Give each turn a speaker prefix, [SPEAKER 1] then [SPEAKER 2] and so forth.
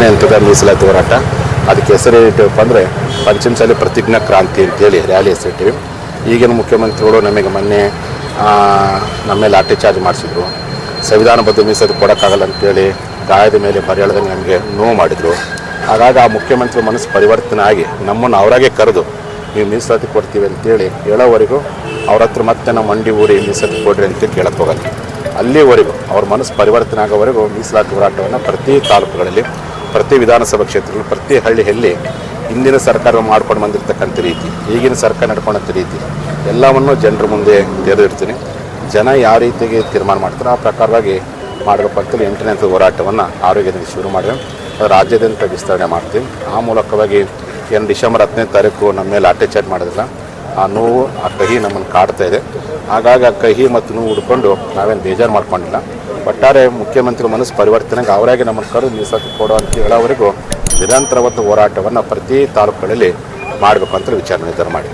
[SPEAKER 1] ಎಂಟನೇ ಹಂತದ ಮೀಸಲಾತಿ ಹೋರಾಟ. ಅದಕ್ಕೆ ಹೆಸರಿಟ್ಟಪ್ಪ ಅಂದರೆ ಪಂಚಮಸಾಲಿ ಪ್ರತಿಜ್ಞಾ ಕ್ರಾಂತಿ ಅಂತೇಳಿ ರ್ಯಾಲಿ ಹೆಸರಿಟ್ಟಿವಿ ಈಗಿನ ಮುಖ್ಯಮಂತ್ರಿಗಳು ನಮಗೆ ಮೊನ್ನೆ ಆ, ನಮ್ಮ ಮೇಲೆ ಲಾಠಿ ಚಾರ್ಜ್ ಮಾಡಿಸಿದ್ರು. ಸಂವಿಧಾನಬದ್ಧ ಮೀಸಲು ಕೊಡೋಕ್ಕಾಗಲ್ಲ ಅಂತೇಳಿ ಗಾಯದ ಮೇಲೆ ಬರೆಯಳದಂಗೆ ನಮಗೆ ನೋವು ಮಾಡಿದರು. ಹಾಗಾಗಿ ಆ ಮುಖ್ಯಮಂತ್ರಿ ಮನಸ್ಸು ಪರಿವರ್ತನೆ ಆಗಿ ನಮ್ಮನ್ನು ಅವರಾಗೆ ಕರೆದು ನೀವು ಮೀಸಲಾತಿ ಕೊಡ್ತೀವಿ ಅಂತೇಳಿ ಹೇಳೋವರೆಗೂ ಅವ್ರ ಹತ್ರ ಮತ್ತೆ ನಮ್ಮ ಮಂಡಿ ಊರಿ ಮೀಸಲಾತಿ ಕೊಡ್ರಿ ಅಂತ ಕೇಳಕ್ಕೆ ಹೋಗಲ್ಲ. ಅಲ್ಲಿವರೆಗೂ ಅವ್ರ ಮನಸ್ಸು ಪರಿವರ್ತನೆ ಆಗೋವರೆಗೂ ಮೀಸಲಾತಿ ಹೋರಾಟವನ್ನು ಪ್ರತಿ ತಾಲೂಕುಗಳಲ್ಲಿ ಪ್ರತಿ ವಿಧಾನಸಭಾ ಕ್ಷೇತ್ರಗಳು ಪ್ರತಿ ಹಳ್ಳಿಯಲ್ಲಿ ಹಿಂದಿನ ಸರ್ಕಾರ ಮಾಡ್ಕೊಂಡು ಬಂದಿರತಕ್ಕಂಥ ರೀತಿ, ಈಗಿನ ಸರ್ಕಾರ ನಡ್ಕೊಂಡಂಥ ರೀತಿ, ಎಲ್ಲವನ್ನು ಜನರ ಮುಂದೆ ತೆರೆದಿರ್ತೀನಿ ಜನ ಯಾವ ರೀತಿಗೆ ತೀರ್ಮಾನ ಮಾಡ್ತಾರೋ ಆ ಪ್ರಕಾರವಾಗಿ ಮಾಡಬೇಕು ಅಂತೇಳಿ ಎಂಟನೇ ಹಂತದ ಹೋರಾಟವನ್ನು ಆರೋಗ್ಯದಿಂದ ಶುರು ಮಾಡಿದೆ. ಅದು ರಾಜ್ಯಾದ್ಯಂತ ವಿಸ್ತರಣೆ ಮಾಡ್ತೀವಿ ಆ ಮೂಲಕವಾಗಿ ಏನು ಡಿಸೆಂಬರ್ ಹತ್ತನೇ ತಾರೀಕು ನಮ್ಮ ಮೇಲೆ ಅಟ್ಯಾಚಾರ್ಜ್ ಮಾಡೋದಿಲ್ಲ ಆ ನೋವು, ಆ ಕಹಿ ನಮ್ಮನ್ನು ಕಾಡ್ತಾ ಇದೆ. ಹಾಗಾಗಿ ಆ ಕಹಿ ಮತ್ತು ನೋವು ಹುಡ್ಕೊಂಡು ನಾವೇನು ಬೇಜಾರು ಮಾಡ್ಕೊಂಡಿಲ್ಲ. ಒಟ್ಟಾರೆ ಮುಖ್ಯಮಂತ್ರಿ ಮನಸ್ಸು ಪರಿವರ್ತನೆಗೆ ಅವರಾಗಿ ನಮ್ಮನ್ನು ಕರೆದು ಮೀಸಲು ಕೊಡೋ ಅಂತ ಹೇಳೋವರೆಗೂ ನಿರಂತರವಾದ ಹೋರಾಟವನ್ನು ಪ್ರತಿ ತಾಲೂಕುಗಳಲ್ಲಿ ಮಾಡಬೇಕು ಅಂತ ವಿಚಾರ ನಿರ್ಧಾರ ಮಾಡಿ